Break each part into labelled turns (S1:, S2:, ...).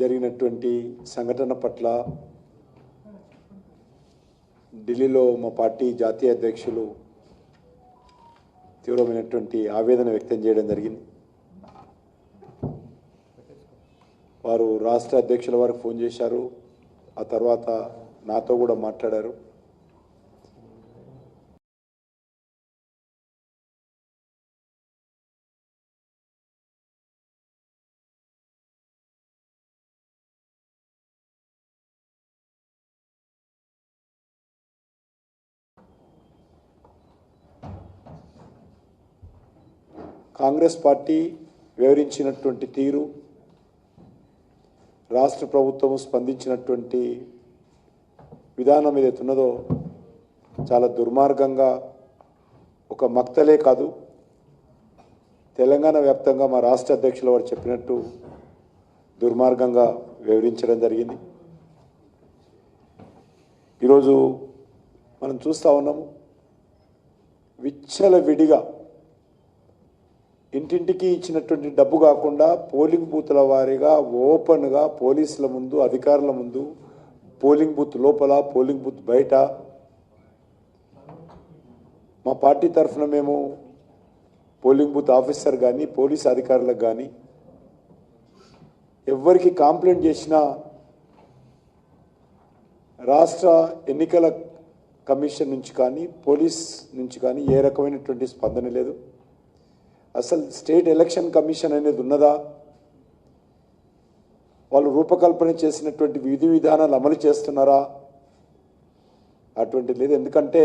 S1: జరిగినటువంటి సంఘటన పట్ల ఢిల్లీలో మా పార్టీ జాతీయ అధ్యక్షులు తీవ్రమైనటువంటి ఆవేదన వ్యక్తం చేయడం జరిగింది. వారు రాష్ట్ర అధ్యక్షుల వారికి ఫోన్ చేశారు. ఆ తర్వాత నాతో కూడా మాట్లాడారు. కాంగ్రెస్ పార్టీ వివరించినటువంటి తీరు రాష్ట్ర ప్రభుత్వం స్పందించినటువంటి విధానం ఏదైతే ఉన్నదో చాలా దుర్మార్గంగా ఒక మక్తలే కాదు. తెలంగాణ వ్యాప్తంగా మా రాష్ట్ర అధ్యక్షుల వారు చెప్పినట్టు దుర్మార్గంగా వివరించడం జరిగింది. ఈరోజు మనం చూస్తూ ఉన్నాము విచ్చల విడిగా ఇంటింటికి ఇచ్చినటువంటి డబ్బు కాకుండా పోలింగ్ బూత్ల వారీగా ఓపెన్గా పోలీసుల ముందు అధికారుల ముందు పోలింగ్ బూత్ లోపల పోలింగ్ బూత్ బయట. మా పార్టీ తరఫున మేము పోలింగ్ బూత్ ఆఫీసర్ కానీ పోలీస్ అధికారులకు కానీ ఎవరికి కాంప్లైంట్ చేసినా రాష్ట్ర ఎన్నికల కమిషన్ నుంచి కానీ పోలీస్ నుంచి కానీ ఏ రకమైనటువంటి స్పందన లేదు. అసలు స్టేట్ ఎలక్షన్ కమిషన్ అనేది ఉన్నదా? వాళ్ళు రూపకల్పన చేసినటువంటి విధి విధానాలు అమలు చేస్తున్నారా? అటువంటిది లేదు. ఎందుకంటే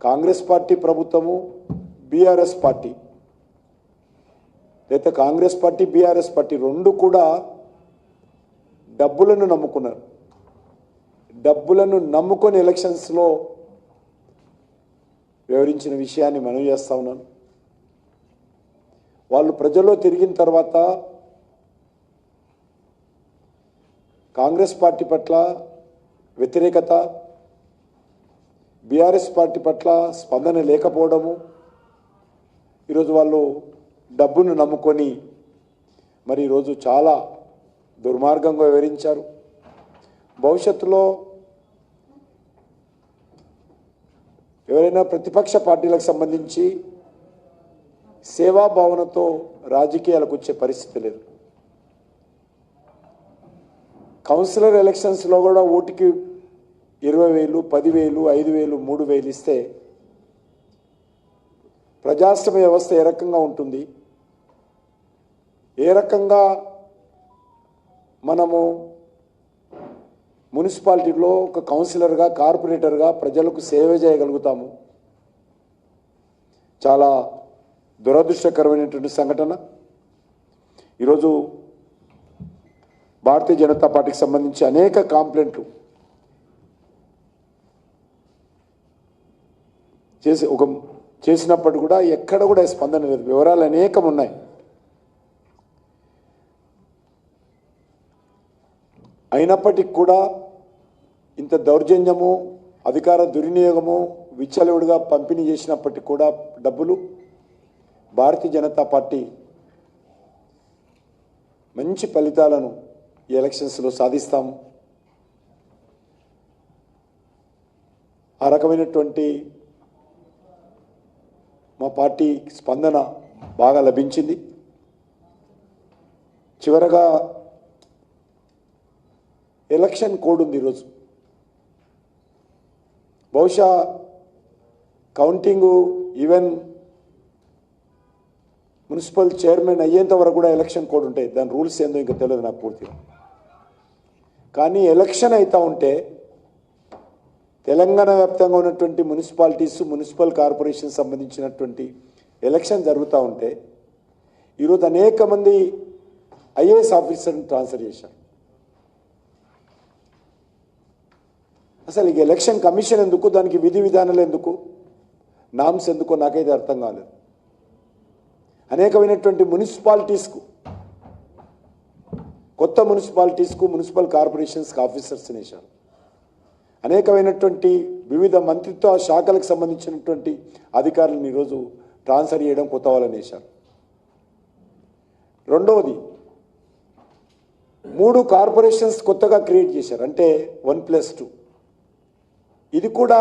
S1: కాంగ్రెస్ పార్టీ ప్రభుత్వము బీఆర్ఎస్ పార్టీ. లేదా కాంగ్రెస్ పార్టీ బీఆర్ఎస్ పార్టీ రెండు కూడా డబ్బులను నమ్ముకున్నారు. డబ్బులను నమ్ముకొని ఎలక్షన్స్లో వివరించిన విషయాన్ని మనం చేస్తా ఉన్నాను వాళ్ళు ప్రజల్లో తిరిగిన తర్వాత కాంగ్రెస్ పార్టీ పట్ల వ్యతిరేకత బీఆర్ఎస్ పార్టీ పట్ల స్పందన లేకపోవడము ఈరోజు వాళ్ళు డబ్బును నమ్ముకొని మరి ఈరోజు చాలా దుర్మార్గంగా వివరించారు భవిష్యత్తులో ఎవరైనా ప్రతిపక్ష పార్టీలకు సంబంధించి సేవాభావనతో రాజకీయాలకు వచ్చే పరిస్థితి లేదు. కౌన్సిలర్ ఎలక్షన్స్లో కూడా ఓటుకి ఇరవై వేలు పదివేలు ఐదు వేలు మూడు వేలు ఇస్తే ప్రజాస్వామ్య వ్యవస్థ ఏ రకంగా ఉంటుంది? ఏ రకంగా మనము మున్సిపాలిటీలో ఒక కౌన్సిలర్గా కార్పొరేటర్గా ప్రజలకు సేవ చేయగలుగుతాము? చాలా దురదృష్టకరమైనటువంటి సంఘటన. ఈరోజు భారతీయ జనతా పార్టీకి సంబంధించి అనేక కాంప్లైంట్లు చేసి ఒక చేసినప్పుడు కూడా ఎక్కడ కూడా స్పందన లేదు. వివరాలు అనేకం ఉన్నాయి. అయినప్పటికీ కూడా ఇంత దౌర్జన్యము అధికార దుర్వినియోగము విచ్చలవిడిగా పంపిణీ చేసినప్పటికీ కూడా డబ్బులు భారతీయ జనతా పార్టీ మంచి ఫలితాలను ఈ ఎలక్షన్స్లో సాధిస్తాము ఆ రకమైనటువంటి మా పార్టీ స్పందన బాగా లభించింది. చివరగా ఎలక్షన్ కోడ్ ఉంది ఈరోజు. బహుశా కౌంటింగు ఈవెన్ మున్సిపల్ చైర్మన్ అయ్యేంత వరకు కూడా ఎలక్షన్ కోడ్ ఉంటాయి. దాని రూల్స్ ఏందో ఇంకా తెలియదు నాకు పూర్తిగా. కానీ ఎలక్షన్ అవుతూ ఉంటే తెలంగాణ వ్యాప్తంగా ఉన్నటువంటి మున్సిపాలిటీస్ మున్సిపల్ కార్పొరేషన్ సంబంధించినటువంటి ఎలక్షన్ జరుగుతూ ఉంటే ఈరోజు అనేక మంది ఐఏఎస్ ఆఫీసర్ని ట్రాన్స్ఫర్ చేశారు. అసలు ఈ ఎలక్షన్ కమిషన్ ఎందుకు? దానికి విధి విధానాలు ఎందుకు? నామ్స్ ఎందుకో నాకైతే అర్థం కాలేదు. అనేకమైనటువంటి మున్సిపాలిటీస్కు కొత్త మున్సిపాలిటీస్కు మున్సిపల్ కార్పొరేషన్స్కి ఆఫీసర్స్ వేశారు అనేకమైనటువంటి వివిధ మంత్రిత్వ శాఖలకు సంబంధించినటువంటి అధికారులను ఈరోజు ట్రాన్స్ఫర్ చేయడం కొత్త వాళ్ళని వేశారు రెండవది మూడు కార్పొరేషన్స్ కొత్తగా క్రియేట్ చేశారు. అంటే వన్ ప్లస్ టూ. ఇది కూడా